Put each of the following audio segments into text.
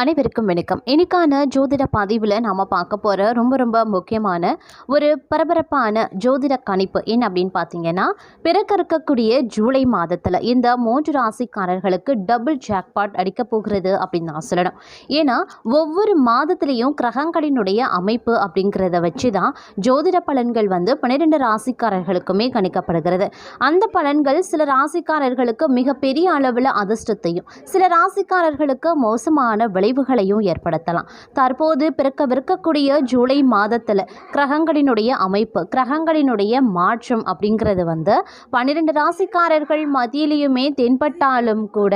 அனைவருக்கும் வணக்கம். இன்னைக்கான ஜோதிட பதிவில் நாம் பார்க்க போகிற ரொம்ப ரொம்ப முக்கியமான ஒரு பரபரப்பான ஜோதிட கணிப்பு என்ன அப்படின்னு பார்த்தீங்கன்னா பிறக்க இருக்கக்கூடிய ஜூலை மாதத்தில் இந்த மூன்று ராசிக்காரர்களுக்கு டபுள் ஜாக்பாட் அடிக்க போகிறது அப்படின்னு நான் சொல்லணும். ஏன்னா ஒவ்வொரு மாதத்துலேயும் கிரகங்களினுடைய அமைப்பு அப்படிங்கிறத வச்சு தான் ஜோதிட பலன்கள் வந்து பன்னிரெண்டு ராசிக்காரர்களுக்குமே கணிக்கப்படுகிறது. அந்த பலன்கள் சில ராசிக்காரர்களுக்கு மிகப்பெரிய அளவில் அதிர்ஷ்டத்தையும் சில ராசிக்காரர்களுக்கு மோசமான விளைவுகளையும் ஏற்படுத்தலாம். தற்போது பிறக்கவிருக்கக்கூடிய ஜூலை மாதத்தில் கிரகங்களினுடைய அமைப்பு கிரகங்களினுடைய மாற்றம் அப்படிங்கிறது வந்து பன்னிரெண்டு ராசிக்காரர்கள் மத்தியிலையுமே தென்பட்டாலும் கூட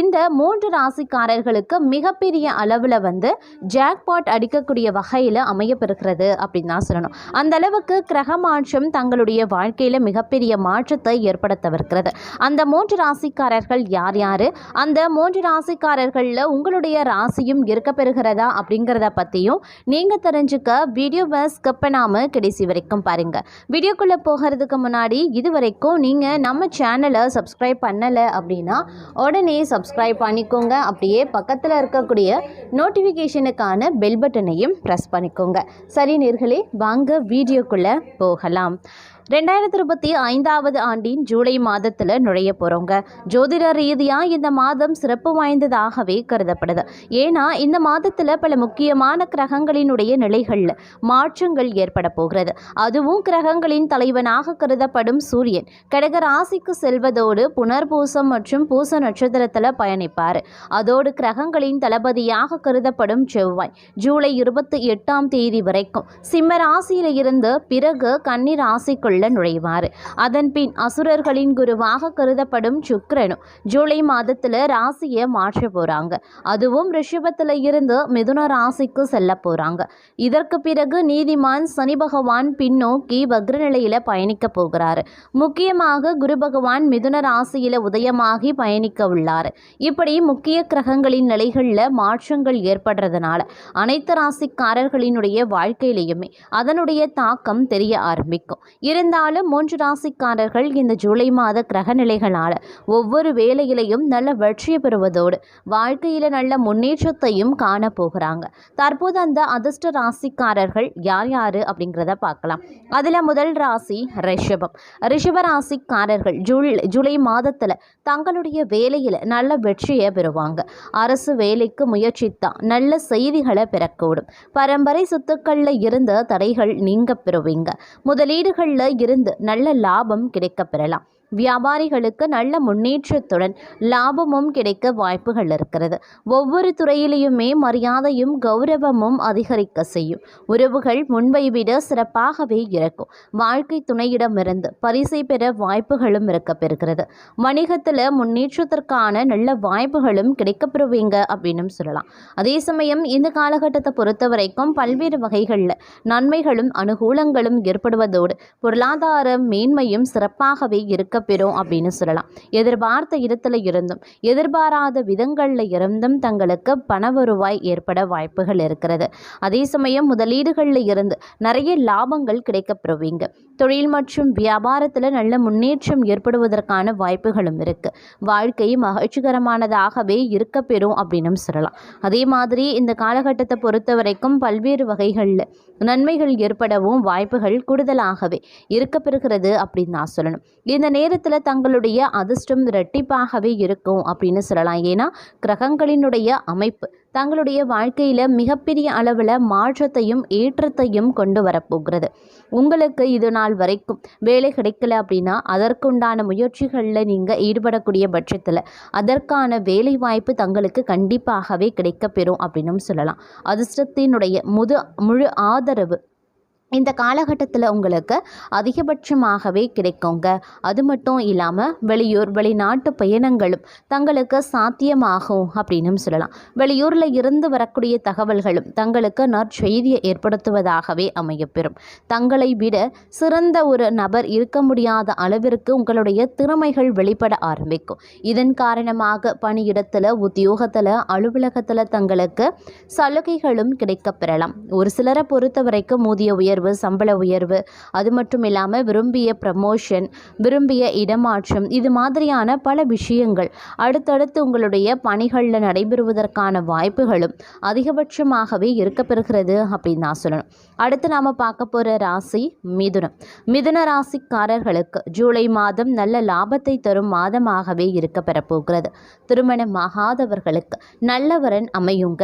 இந்த மூன்று ராசிக்காரர்களுக்கு மிகப்பெரிய அளவில் வந்து ஜாக்பாட் அடிக்கக்கூடிய வகையில் அமையப்பெறுகிறது அப்படின்னு தான் சொல்லணும். அந்த அளவுக்கு கிரக மாற்றம் தங்களுடைய வாழ்க்கையில் மிகப்பெரிய மாற்றத்தை ஏற்படுத்தவிருக்கிறது. அந்த மூன்று ராசிக்காரர்கள் யார் யார்? அந்த மூன்று ராசிக்காரர்களில் உங்களுடைய ராசியும் இருக்க பெறுகிறதா அப்படிங்கிறத பற்றியும் நீங்கள் தெரிஞ்சுக்க வீடியோவை ஸ்கிப் பண்ணாமல் கடைசி வரைக்கும் பாருங்கள் வீடியோக்குள்ளே போகிறதுக்கு முன்னாடி இது வரைக்கும் நீங்கள் நம்ம சேனலை சப்ஸ்கிரைப் பண்ணலை அப்படின்னா உடனே சப்ஸ்கிரைப் பண்ணிக்கோங்க. அப்படியே பக்கத்தில் இருக்கக்கூடிய நோட்டிஃபிகேஷனுக்கான பெல் பட்டனையும் ப்ரெஸ் பண்ணிக்கோங்க. சரி நேர்களே வாங்க வீடியோக்குள்ளே போகலாம். ரெண்டாயிரத்தி இருபத்தி ஐந்தாவது ஆண்டின் ஜூலை மாதத்தில் நுழைய போகிறோங்க ஜோதிட ரீதியாக இந்த மாதம் சிறப்பு வாய்ந்ததாகவே கருதப்படுது. ஏன்னா இந்த மாதத்தில் பல முக்கியமான கிரகங்களினுடைய நிலைகளில் மாற்றங்கள் ஏற்பட போகிறது. அதுவும் கிரகங்களின் தலைவனாக கருதப்படும் சூரியன். கடக ராசிக்கு செல்வதோடு புனர்பூசம் மற்றும் பூச நட்சத்திரத்தில் பயணிப்பார். அதோடு கிரகங்களின் தளபதியாக கருதப்படும் செவ்வாய் ஜூலை இருபத்தி எட்டாம் தேதி வரைக்கும். சிம்ம ராசியில் இருந்து பிறகு கன்னி ராசிக்குள்ள நுழைவார் அதன்பின் அசுரர்களின் குருவாக கருதப்படும் சுக்கரனும் ஜூலை மாதத்தில் ராசியை மாற்ற போகிறாங்க அதுவும் ரிஷபத்தில் இருந்து மிதுன ராசிக்கு செல்ல போகிறாங்க இதற்கு பிறகு நீதிமான் சனி பகவான் பின்னோக்கி வக்ரநிலையில பயணிக்க போகிறார். முக்கியமாக குரு பகவான் மிதுன ராசியில் உதயமாகி பயணிக்க உள்ளார். இப்படி முக்கிய கிரகங்களின் நிலைகளில் மாற்றங்கள் ஏற்படுறதுனால அனைத்து ராசிக்காரர்களினுடைய வாழ்க்கையிலையுமே அதனுடைய தாக்கம் தெரிய ஆரம்பிக்கும். இருந்த இருந்தாலும் மூன்று ராசிக்காரர்கள் இந்த ஜூலை மாத கிரக நிலைகளால் ஒவ்வொரு வேலையிலையும் நல்ல வெற்றியை பெறுவதோடு வாழ்க்கையில் நல்ல முன்னேற்றத்தையும் காண போகிறாங்க. தற்போது அந்த அதிர்ஷ்ட ராசிக்காரர்கள் யார் யார் அப்படிங்கிறத பார்க்கலாம். அதில் முதல் ராசி ரிஷபம். ரிஷப ராசிக்காரர்கள் ஜூல் ஜூலை மாதத்தில் தங்களுடைய வேலையில் நல்ல வெற்றியை பெறுவாங்க. அரசு வேலைக்கு முயற்சித்தா நல்ல செய்திகளை பெறக்கூடும். பரம்பரை சொத்துக்களில் இருந்த தடைகள் நீங்க பெறுவீங்க. முதலீடுகளில் இருந்து நல்ல லாபம் கிடைக்கப் பெறலாம் வியாபாரிகளுக்கு நல்ல முன்னேற்றத்துடன் லாபமும் கிடைக்க வாய்ப்புகள் இருக்கிறது. ஒவ்வொரு துறையிலையுமே மரியாதையும் கௌரவமும் அதிகரிக்க செய்யும். உறவுகள் முன்பை விட சிறப்பாகவே இருக்கும். வாழ்க்கை துணையிடமிருந்து பரிசை பெற வாய்ப்புகளும் இருக்க பெறுகிறது. வணிகத்தில் முன்னேற்றத்திற்கான நல்ல வாய்ப்புகளும் கிடைக்கப்பெறுவீங்க அப்படின்னு சொல்லலாம். அதே சமயம் இந்த காலகட்டத்தை பொறுத்த வரைக்கும் பல்வேறு வகைகளில் நன்மைகளும் அனுகூலங்களும் ஏற்படுவதோடு பொருளாதார மேன்மையும் சிறப்பாகவே இருக்க பெறும் அப்படின்னு சொல்லலாம். எதிர்பார்த்த இடத்துல இருந்தும் எதிர்பாராத விதங்களில் இருந்தும் தங்களுக்கு பண வருவாய் ஏற்பட வாய்ப்புகள் இருக்கிறது. அதே சமயம் முதலீடுகளில் இருந்து நிறைய லாபங்கள் கிடைக்கப்பெறுவீங்க தொழில் மற்றும் வியாபாரத்தில் நல்ல முன்னேற்றம் ஏற்படுவதற்கான வாய்ப்புகளும் இருக்கு. வாழ்க்கை மகிழ்ச்சிகரமானதாகவே இருக்க பெறும் அப்படின்னு சொல்லலாம். அதே மாதிரி இந்த காலகட்டத்தை பொறுத்த வரைக்கும் பல்வேறு வகைகளில் நன்மைகள் ஏற்படவும் வாய்ப்புகள் கூடுதலாகவே இருக்க பெறுகிறது அப்படின்னு நான் சொல்லணும். இந்த நேரத்தில் தங்களுடைய அதிர்ஷ்டம் இரட்டிப்பாகவே இருக்கும் அப்படின்னு சொல்லலாம். ஏன்னா கிரகங்களினுடைய அமைப்பு தங்களுடைய வாழ்க்கையில் மிகப்பெரிய அளவில் மாற்றத்தையும் ஏற்றத்தையும் கொண்டு வரப்போகிறது. உங்களுக்கு இது நாள் வரைக்கும் வேலை கிடைக்கல அப்படின்னா அதற்குண்டான முயற்சிகளில் நீங்கள் ஈடுபடக்கூடிய பட்சத்தில் அதற்கான வேலை வாய்ப்பு தங்களுக்கு கண்டிப்பாகவே கிடைக்கப்பெறும் அப்படின்னும் சொல்லலாம். அதிர்ஷ்டத்தினுடைய முது முழு ஆதரவு இந்த காலகட்டத்தில் உங்களுக்கு அதிகபட்சமாகவே கிடைக்குங்க. அது மட்டும் இல்லாமல் வெளியூர் வெளிநாட்டு பயணங்களும் தங்களுக்கு சாத்தியமாகும் அப்படின்னு சொல்லலாம். வெளியூரில் இருந்து வரக்கூடிய தகவல்களும் தங்களுக்கு நற்செய்தியை ஏற்படுத்துவதாகவே அமையப்பெறும். தங்களை விட சிறந்த ஒரு நபர் இருக்க முடியாத அளவிற்கு உங்களுடைய திறமைகள் வெளிப்பட ஆரம்பிக்கும். இதன் காரணமாக பணியிடத்தில் உத்தியோகத்தில் அலுவலகத்தில் தங்களுக்கு சலுகைகளும் கிடைக்கப் பெறலாம் ஒரு சிலரை பொறுத்த வரைக்கும் ஊதிய உயர்வு உயர்வு சம்பள உயர்வு. அது மட்டும் இல்லாமல் விரும்பிய ப்ரமோஷன் விரும்பிய இடமாற்றம். இது மாதிரியான பல விஷயங்கள் அடுத்தடுத்து உங்களுடைய பணிகளில் நடைபெறுவதற்கான வாய்ப்புகளும் அதிகபட்சமாகவே இருக்கப்பெறுகிறது அப்படின்னு நான் சொல்லணும். அடுத்து நாம் பார்க்க போகிற ராசி மிதுனம். மிதுன ராசிக்காரர்களுக்கு ஜூலை மாதம் நல்ல லாபத்தை தரும் மாதமாகவே இருக்க பெறப்போகிறது திருமணமாகாதவர்களுக்கு நல்லவரன் அமையுங்க.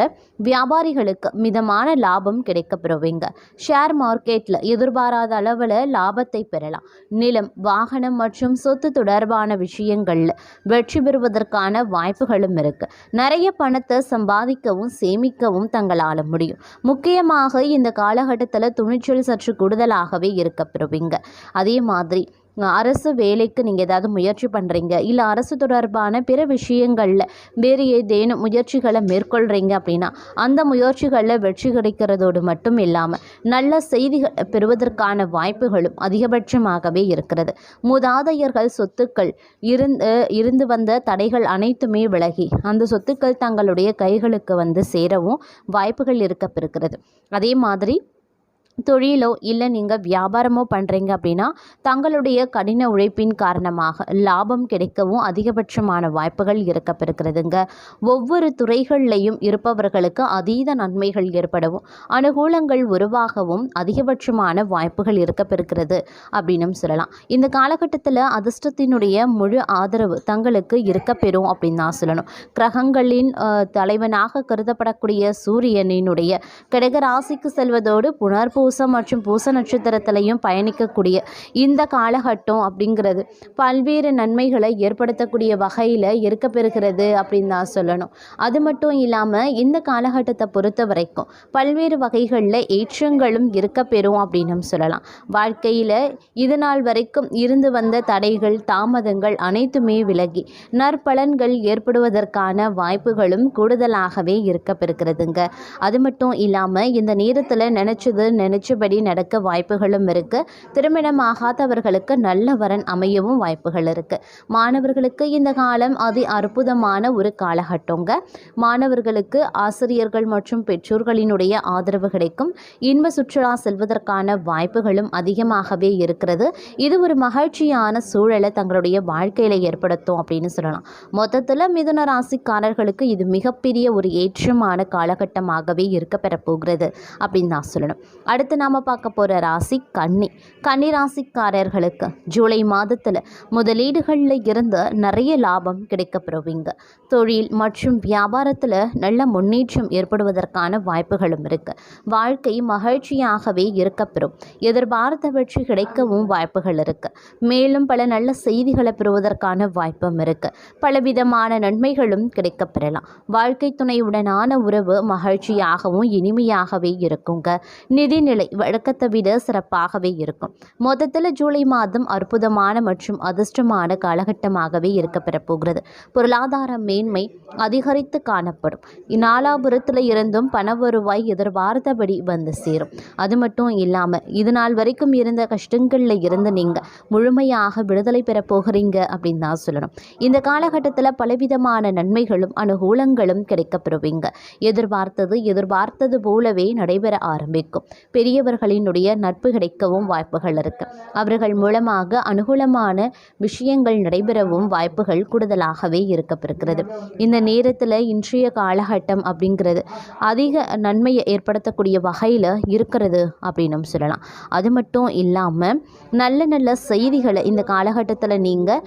வியாபாரிகளுக்கு மிதமான லாபம் கிடைக்க பெறுவீங்க ஷேர் மார்க்கெட்டில் எதிர்பாராத அளவில் லாபத்தை பெறலாம். நிலம் வாகனம் மற்றும் சொத்து தொடர்பான விஷயங்களில் வெற்றி பெறுவதற்கான வாய்ப்புகளும் இருக்குது நிறைய பணத்தை சம்பாதிக்கவும் சேமிக்கவும் தங்களால் முடியும். முக்கியமாக இந்த காலகட்டத்தில் துணிச்சல் சற்று கூடுதலாகவே இருக்க பெறுவீங்க அதே மாதிரி அரசு வேலைக்கு நீங்கள் ஏதாவது முயற்சி பண்ணுறீங்க இல்லை அரசு தொடர்பான பிற விஷயங்களில் வேறு ஏதேனும் முயற்சிகளை மேற்கொள்கிறீங்க அப்படின்னா அந்த முயற்சிகளில் வெற்றி கிடைக்கிறதோடு மட்டும் இல்லாமல் நல்ல செய்திகளை பெறுவதற்கான வாய்ப்புகளும் அதிகபட்சமாகவே இருக்கிறது. மூதாதையர்கள் சொத்துக்கள் இருந்து இருந்து வந்த தடைகள் அனைத்துமே விலகி அந்த சொத்துக்கள் தங்களுடைய கைகளுக்கு வந்து சேரவும் வாய்ப்புகள் இருக்கப்பெறுகிறது. அதே மாதிரி தொழிலோ இல்லை நீங்கள் வியாபாரமோ பண்ணுறீங்க அப்படின்னா தங்களுடைய கடின உழைப்பின் காரணமாக லாபம் கிடைக்கவும் அதிகபட்சமான வாய்ப்புகள் இருக்கப்பெறுகிறதுங்க. ஒவ்வொரு துறைகள்லையும் இருப்பவர்களுக்கு அதீத நன்மைகள் ஏற்படவும் அனுகூலங்கள் உருவாகவும் அதிகபட்சமான வாய்ப்புகள் இருக்கப்பெருக்கிறது அப்படின்னும் சொல்லலாம். இந்த காலகட்டத்தில் அதிர்ஷ்டத்தினுடைய முழு ஆதரவு தங்களுக்கு இருக்கப்பெறும் அப்படின்னு தான் சொல்லணும். கிரகங்களின் தலைவனாக கருதப்படக்கூடிய சூரியனினுடைய கடகராசிக்கு ராசிக்கு செல்வதோடு பூசம் மற்றும் பூச நட்சத்திரத்திலையும் பயணிக்கக்கூடிய இந்த காலகட்டம் அப்படிங்கிறது. பல்வேறு நன்மைகளை ஏற்படுத்தக்கூடிய வகையில் இருக்கப்பெறுகிறது அப்படின்னு தான் சொல்லணும். அது மட்டும் இல்லாமல் இந்த காலகட்டத்தை பொறுத்த வரைக்கும் பல்வேறு வகைகளில் ஏற்றங்களும் இருக்கப்பெறும் அப்படின்னும் சொல்லலாம். வாழ்க்கையில் இது நாள் வரைக்கும் இருந்து வந்த தடைகள் தாமதங்கள் அனைத்துமே விலகி நற்பலன்கள் ஏற்படுவதற்கான வாய்ப்புகளும் கூடுதலாகவே இருக்கப்பெறுகிறதுங்க அது மட்டும் இல்லாமல் இந்த நேரத்தில் நினச்சது நினைச்சபடி நடக்க வாய்ப்புகளும் இருக்குது திருமணமாகாதவர்களுக்கு நல்ல வரன் அமையவும் வாய்ப்புகள் இருக்குது மாணவர்களுக்கு இந்த காலம் அதி அற்புதமான ஒரு காலகட்டங்க. மாணவர்களுக்கு ஆசிரியர்கள் மற்றும் பெற்றோர்களினுடைய ஆதரவு கிடைக்கும். இன்ப சுற்றுலா செல்வதற்கான வாய்ப்புகளும் அதிகமாகவே இருக்கிறது. இது ஒரு மகிழ்ச்சியான சூழலை தங்களுடைய வாழ்க்கையில் ஏற்படுத்தும் அப்படின்னு சொல்லலாம். மொத்தத்தில் மிதுன ராசிக்காரர்களுக்கு இது மிகப்பெரிய ஒரு ஏற்றமான காலகட்டமாகவே இருக்க பெறப்போகிறது அப்படின்னு தான் சொல்லணும். அடுத்து நாம் பார்க்க போகிற ராசி கன்னி. கன்னி ராசிக்காரர்களுக்கு ஜூலை மாதத்தில் முதலீடுகளில் இருந்து நிறைய லாபம் கிடைக்கப்பெறுவீங்க தொழில் மற்றும் வியாபாரத்தில் நல்ல முன்னேற்றம் ஏற்படுவதற்கான வாய்ப்புகளும் இருக்குது வாழ்க்கை மகிழ்ச்சியாகவே இருக்கப்பெறும் எதிர்பார்த்த வெற்றி கிடைக்கவும் வாய்ப்புகள் இருக்குது மேலும் பல நல்ல செய்திகளை பெறுவதற்கான வாய்ப்பும் இருக்குது பலவிதமான நன்மைகளும் கிடைக்கப்பெறலாம் வாழ்க்கை துணையுடனான உறவு மகிழ்ச்சியாகவும் இனிமையாகவே இருக்குங்க. நிதி நிதிநிலை வழக்கத்தை விட சிறப்பாகவே இருக்கும். மொத்தத்தில் ஜூலை மாதம் அற்புதமான மற்றும் அதிர்ஷ்டமான காலகட்டமாகவே இருக்க பெறப்போகிறது. பொருளாதார மேன்மை அதிகரித்து காணப்படும். நாலாபுரத்தில் இருந்தும் பண வருவாய் எதிர்பார்த்தபடி வந்து சேரும். அது மட்டும் இல்லாமல் இது நாள் வரைக்கும் இருந்த கஷ்டங்களில் இருந்து நீங்கள் முழுமையாக விடுதலை பெற போகிறீங்க அப்படின்னு தான் சொல்லணும். இந்த காலகட்டத்தில் பலவிதமான நன்மைகளும் அனுகூலங்களும் கிடைக்கப்பெறுவீங்க எதிர்பார்த்தது எதிர்பார்த்தது போலவே நடைபெற ஆரம்பிக்கும். பெரியவர்களினுடைய நட்பு கிடைக்கவும் வாய்ப்புகள் இருக்குது அவர்கள் மூலமாக அனுகூலமான விஷயங்கள் நடைபெறவும் வாய்ப்புகள் கூடுதலாகவே இருக்கப்பெறுகிறது. இந்த நேரத்தில் இன்றைய காலகட்டம் அப்படிங்கிறது அதிக நன்மையை ஏற்படுத்தக்கூடிய வகையில் இருக்கிறது அப்படின்னும் சொல்லலாம். அது மட்டும் இல்லாமல் நல்ல நல்ல செய்திகளை இந்த காலகட்டத்தில் நீங்கள்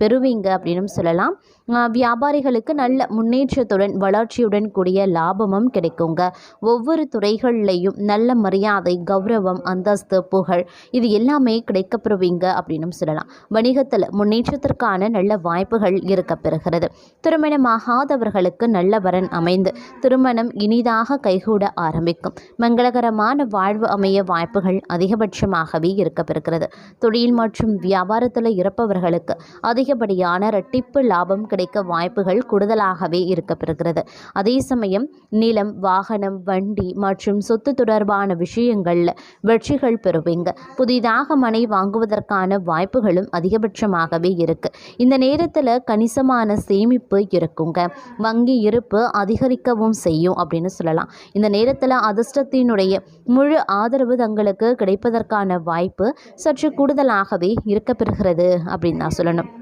பெறுவீங்க அப்படின்னும் சொல்லலாம். வியாபாரிகளுக்கு நல்ல முன்னேற்றத்துடன் வளர்ச்சியுடன் கூடிய லாபமும் கிடைக்குங்க. ஒவ்வொரு துறைகள்லையும் நல்ல மரியாதை கௌரவம் அந்தஸ்து புகழ் இது எல்லாமே கிடைக்கப்பெறுவீங்க அப்படின்னு சொல்லலாம். வணிகத்தில் முன்னேற்றத்திற்கான நல்ல வாய்ப்புகள் இருக்க பெறுகிறது. திருமணமாகாதவர்களுக்கு நல்ல வரன் அமைந்து திருமணம் இனிதாக கைகூட ஆரம்பிக்கும். மங்களகரமான வாழ்வு அமைய வாய்ப்புகள் அதிகபட்சமாகவே இருக்கப்பெறுகிறது தொழில் மற்றும் வியாபாரத்தில் இருப்பவர்களுக்கு அதிகப்படியான இரட்டிப்பு லாபம் கிடைக்க வாய்ப்புகள் கூடுதலாகவே இருக்கப்பெறுகிறது. அதே சமயம் நிலம் வாகனம் வண்டி மற்றும் சொத்து தொடர்பான விஷயங்களில் வெற்றிகள் பெறுவீங்க. புதிதாக மனை வாங்குவதற்கான வாய்ப்புகளும் அதிகபட்சமாகவே இருக்கு. இந்த நேரத்தில் கணிசமான சேமிப்பு இருக்குங்க. வங்கி இருப்பு அதிகரிக்கவும் செய்யும் அப்படின்னு சொல்லலாம். இந்த நேரத்தில் அதிர்ஷ்டத்தினுடைய முழு ஆதரவு தங்களுக்கு கிடைப்பதற்கான வாய்ப்பு சற்று கூடுதலாகவே இருக்கப்பெறுகிறது அப்படின்னு நான் சொல்லணும்.